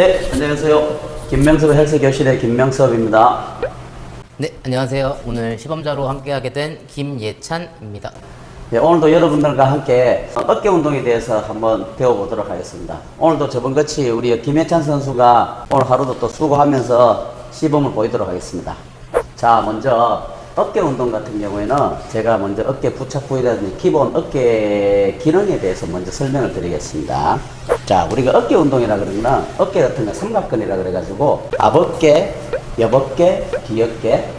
네, 안녕하세요. 김명섭 헬스 교실의 김명섭입니다. 네, 안녕하세요. 오늘 시범자로 함께하게 된 김예찬입니다. 네, 오늘도 여러분들과 함께 어깨 운동에 대해서 한번 배워보도록 하겠습니다. 오늘도 저번 같이 우리 김혜찬 선수가 오늘 하루도 또 수고하면서 시범을 보이도록 하겠습니다. 자, 먼저 어깨 운동 같은 경우에는 제가 먼저 어깨 부착 부위라든지 기본 어깨 기능에 대해서 먼저 설명을 드리겠습니다. 자, 우리가 어깨 운동이라 그러면 어깨 같은 거 삼각근이라 그래가지고 앞어깨, 옆어깨, 뒤어깨,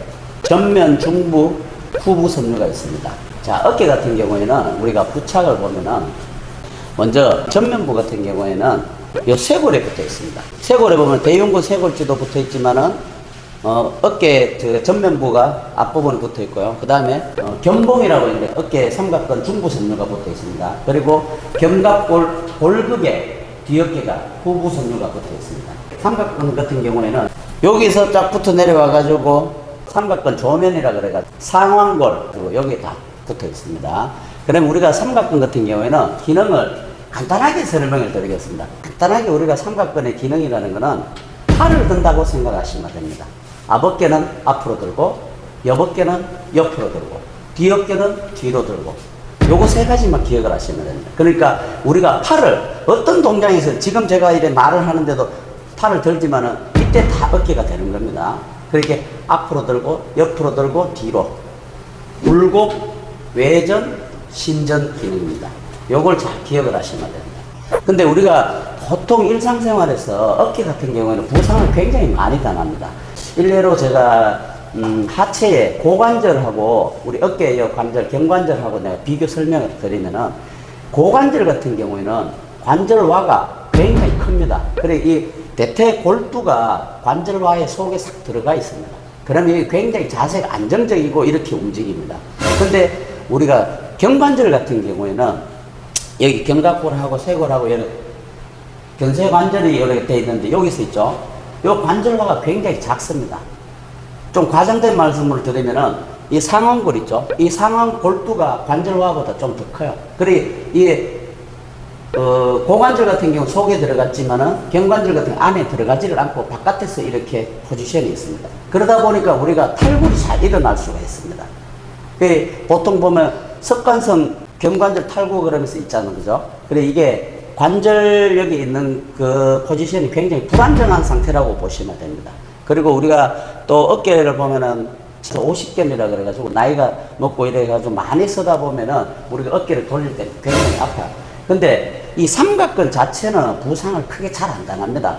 전면, 중부, 후부 섬유가 있습니다. 자, 어깨 같은 경우에는 우리가 부착을 보면은 먼저 전면부 같은 경우에는 요 쇄골에 붙어 있습니다. 쇄골에 보면 대흉근 쇄골지도 붙어 있지만은 어, 어깨 저 전면부가 앞부분에 붙어 있고요. 그 다음에 어, 견봉이라고 있는데 어깨 삼각근 중부 섬유가 붙어 있습니다. 그리고 견갑골 골극에 뒤어깨가 후부 섬유가 붙어 있습니다. 삼각근 같은 경우에는 여기서 쫙 붙어 내려와 가지고 삼각근 조면이라 그래가지고 상완골 그리고 여기 다 붙어 있습니다. 그럼 우리가 삼각근 같은 경우에는 기능을 간단하게 설명을 드리겠습니다. 간단하게 우리가 삼각근의 기능이라는 것은 팔을 든다고 생각하시면 됩니다. 앞어깨는 앞으로 들고 옆어깨는 옆으로 들고 뒤어깨는 뒤로 들고 요거 세 가지만 기억을 하시면 됩니다. 그러니까 우리가 팔을 어떤 동작에서 지금 제가 이래 말을 하는데도 팔을 들지만은 이때 다 어깨가 되는 겁니다. 그렇게 앞으로 들고 옆으로 들고 뒤로 굴곡 외전 신전 기능입니다. 요걸 잘 기억을 하시면 됩니다. 근데 우리가 보통 일상생활에서 어깨 같은 경우에는 부상을 굉장히 많이 당합니다. 일례로 제가 음, 하체에 고관절하고 우리 어깨의 요 관절, 경관절하고 내가 비교 설명을 드리면은 고관절 같은 경우에는 관절화가 굉장히 큽니다. 그래 이 대퇴 골두가 관절화의 속에 싹 들어가 있습니다. 그러면 이게 굉장히 자세가 안정적이고 이렇게 움직입니다. 근데 우리가 경관절 같은 경우에는 여기 견갑골하고 쇄골하고 이런 견쇄 관절이 이렇게 돼 있는데 여기서 있죠. 요 관절화가 굉장히 작습니다. 좀 과장된 말씀을 드리면은 이 상완골 있죠. 이 상완 골두가 관절화보다 좀 더 커요. 그래 이 어, 고관절 같은 경우 속에 들어갔지만은 경관절 같은 안에 들어가지를 않고 바깥에서 이렇게 포지션이 있습니다. 그러다 보니까 우리가 탈골이 잘 일어날 수가 있습니다. 그 보통 보면 습관성 경관절 탈구 그러면서 있잖아요. 그죠? 그래 이게 관절력이 있는 그 포지션이 굉장히 불안정한 상태라고 보시면 됩니다. 그리고 우리가 또 어깨를 보면은 50견이라 그래가지고 나이가 먹고 이래가지고 많이 쓰다 보면은 우리가 어깨를 돌릴 때 굉장히 아파요. 근데 이 삼각근 자체는 부상을 크게 잘 안 당합니다.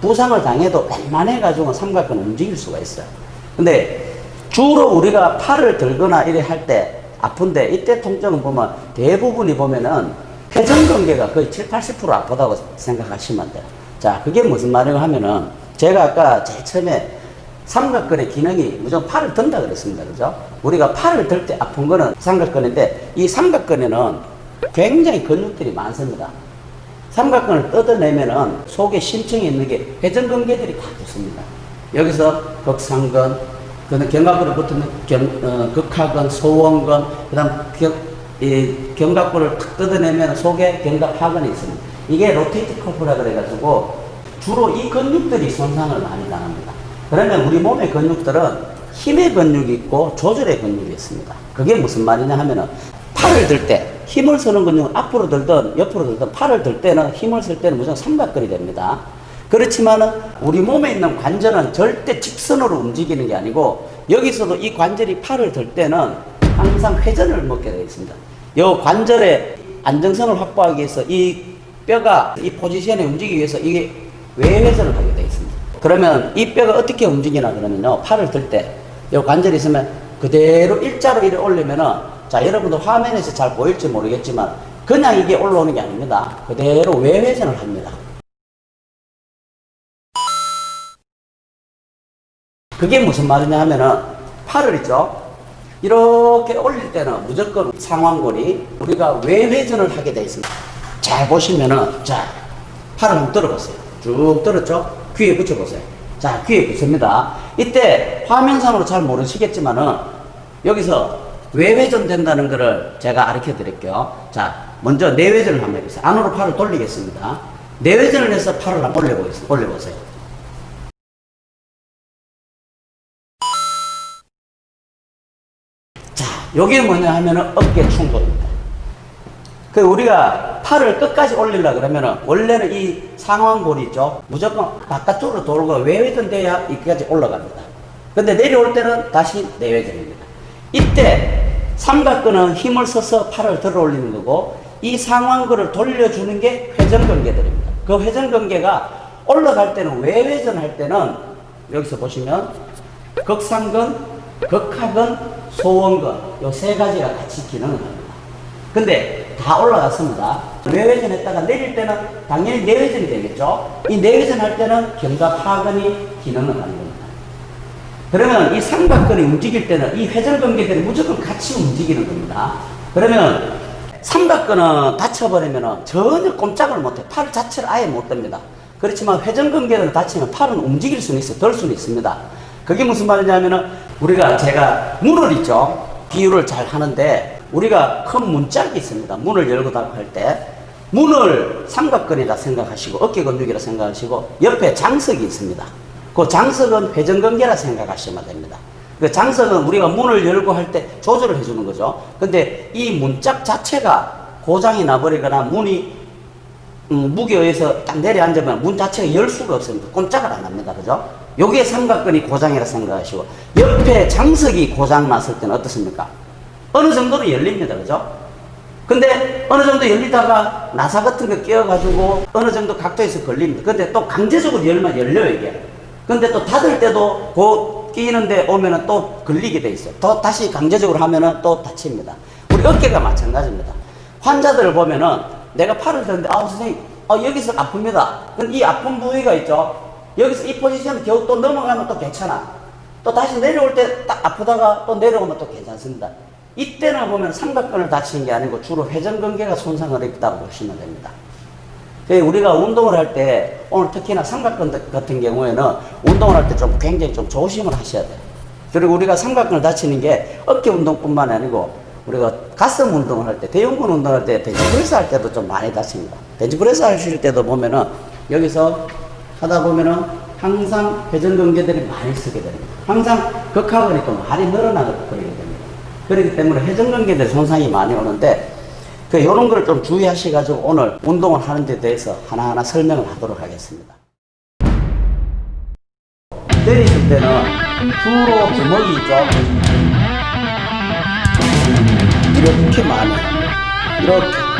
부상을 당해도 웬만해가지고 삼각근 움직일 수가 있어요. 근데 주로 우리가 팔을 들거나 이래 할 때 아픈데 이때 통증을 보면 대부분이 보면은 회전근개가 거의 7, 80% 아프다고 생각하시면 돼요. 자, 그게 무슨 말이냐 하면은 제가 아까 제일 처음에 삼각근의 기능이 무조건 팔을 든다 그랬습니다. 그죠? 우리가 팔을 들 때 아픈 거는 삼각근인데 이 삼각근에는 굉장히 근육들이 많습니다. 삼각근을 뜯어내면은 속에 심층에 있는 게 회전근개들이 다 붙습니다. 여기서 극상근, 그다음 견갑골에 붙는 견, 어, 극하근, 소원근, 그 다음 경, 이 견갑골을 탁 뜯어내면 속에 견갑하근이 있습니다. 이게 로테이트 커프라 그래가지고 주로 이 근육들이 손상을 많이 당합니다. 그러면 우리 몸의 근육들은 힘의 근육이 있고 조절의 근육이 있습니다. 그게 무슨 말이냐 하면은 팔을 들 때 힘을 쓰는 근육은 앞으로 들든 옆으로 들든 팔을 들 때는 힘을 쓸 때는 무조건 삼각근이 됩니다. 그렇지만은 우리 몸에 있는 관절은 절대 직선으로 움직이는 게 아니고 여기서도 이 관절이 팔을 들 때는 항상 회전을 먹게 되어 있습니다. 이 관절의 안정성을 확보하기 위해서 이 뼈가 이 포지션에 움직이기 위해서 이게 외회전을 하게 되어 있습니다. 그러면 이 뼈가 어떻게 움직이나 그러면요. 팔을 들때이 관절이 있으면 그대로 일자로 이렇게 올리면은 자 여러분들 화면에서 잘 보일지 모르겠지만 그냥 이게 올라오는 게 아닙니다. 그대로 외회전을 합니다. 그게 무슨 말이냐 하면은 팔을 있죠. 이렇게 올릴 때는 무조건 상완골이 우리가 외회전을 하게 되어 있습니다. 잘 보시면은 자 팔을 한번 들어보세요. 쭉 들었죠? 귀에 붙여보세요. 자 귀에 붙습니다. 이때 화면상으로 잘 모르시겠지만은 여기서 외회전 된다는 것을 제가 가르쳐 드릴게요. 자 먼저 내회전을 한번 해보세요. 안으로 팔을 돌리겠습니다. 내외전을 해서 팔을 한번 올려보세요. 올려보세요. 자, 여기 뭐냐 하면은 어깨 충돌입니다. 그 우리가 팔을 끝까지 올리려 그러면은 원래는 이 상완골이 있죠. 무조건 바깥쪽으로 돌고 외회전 돼야 여기까지 올라갑니다. 근데 내려올 때는 다시 내외전입니다. 이때 삼각근은 힘을 써서 팔을 들어 올리는 거고 이 상완근을 돌려주는 게 회전근개들입니다. 그 회전근개가 올라갈 때는 외회전 할 때는 여기서 보시면 극상근, 극하근, 소원근 요 세 가지가 같이 기능을 합니다. 근데 다 올라갔습니다. 내외전 했다가 내릴 때는 당연히 내외전이 되겠죠. 이 내외전 할 때는 견갑하근이 기능을 하는 겁니다. 그러면 이 삼각근이 움직일 때는 이 회전근개들이 무조건 같이 움직이는 겁니다. 그러면 삼각근은 다쳐버리면 전혀 꼼짝을 못해. 팔 자체를 아예 못 듭니다. 그렇지만 회전근개를 다치면 팔은 움직일 수는 있어. 덜 수는 있습니다. 그게 무슨 말이냐면은 우리가 제가 문을 있죠. 비유를 잘 하는데 우리가 큰 문짝이 있습니다. 문을 열고 닫고 할 때 문을 삼각근이다 생각하시고 어깨 근육이라 생각하시고 옆에 장석이 있습니다. 그 장석은 회전근개라 생각하시면 됩니다. 그 장석은 우리가 문을 열고 할 때 조절을 해주는 거죠. 근데 이 문짝 자체가 고장이 나버리거나 문이 음, 무게에 의해서 딱 내려앉으면 문 자체가 열 수가 없습니다. 꼼짝을 안 합니다. 그죠? 요게 삼각근이 고장이라 생각하시고 옆에 장석이 고장 났을 때는 어떻습니까? 어느 정도는 열립니다. 그죠? 근데 어느 정도 열리다가 나사 같은 거 끼어가지고 어느 정도 각도에서 걸립니다. 근데 또 강제적으로 열면 열려요, 이게. 근데 또 닫을 때도 그 끼는데 오면은 또 걸리게 돼 있어요. 또 다시 강제적으로 하면은 또 다칩니다. 우리 어깨가 마찬가지입니다. 환자들을 보면은 내가 팔을 드는데 아 선생님 아, 여기서 아픕니다. 근데 이 아픈 부위가 있죠. 여기서 이 포지션 겨우 또 넘어가면 또 괜찮아. 또 다시 내려올 때 딱 아프다가 또 내려오면 또 괜찮습니다. 이때는 보면 삼각근을 다치는 게 아니고 주로 회전근개가 손상을 입다고 보시면 됩니다. 그 우리가 운동을 할 때 오늘 특히나 삼각근 같은 경우에는 운동을 할 때 좀 굉장히 좀 조심을 하셔야 돼요. 그리고 우리가 삼각근을 다치는 게 어깨 운동뿐만 아니고 우리가 가슴 운동을 할 때, 대형근 운동할 때, 벤치프레스 할 때도 좀 많이 다칩니다. 벤치프레스 하실 때도 보면은 여기서 하다 보면은 항상 회전근개들이 많이 쓰게 됩니다. 항상 또 많이 늘어나게 됩니다. 그렇기 때문에 회전근개들 손상이 많이 오는데 그 이런 걸좀 주의하셔가지고 오늘 운동을 하는 데 대해서 하나하나 설명을 하도록 하겠습니다. 때리실 때는 주로 주먹이 있죠. 이렇게 많이 이렇게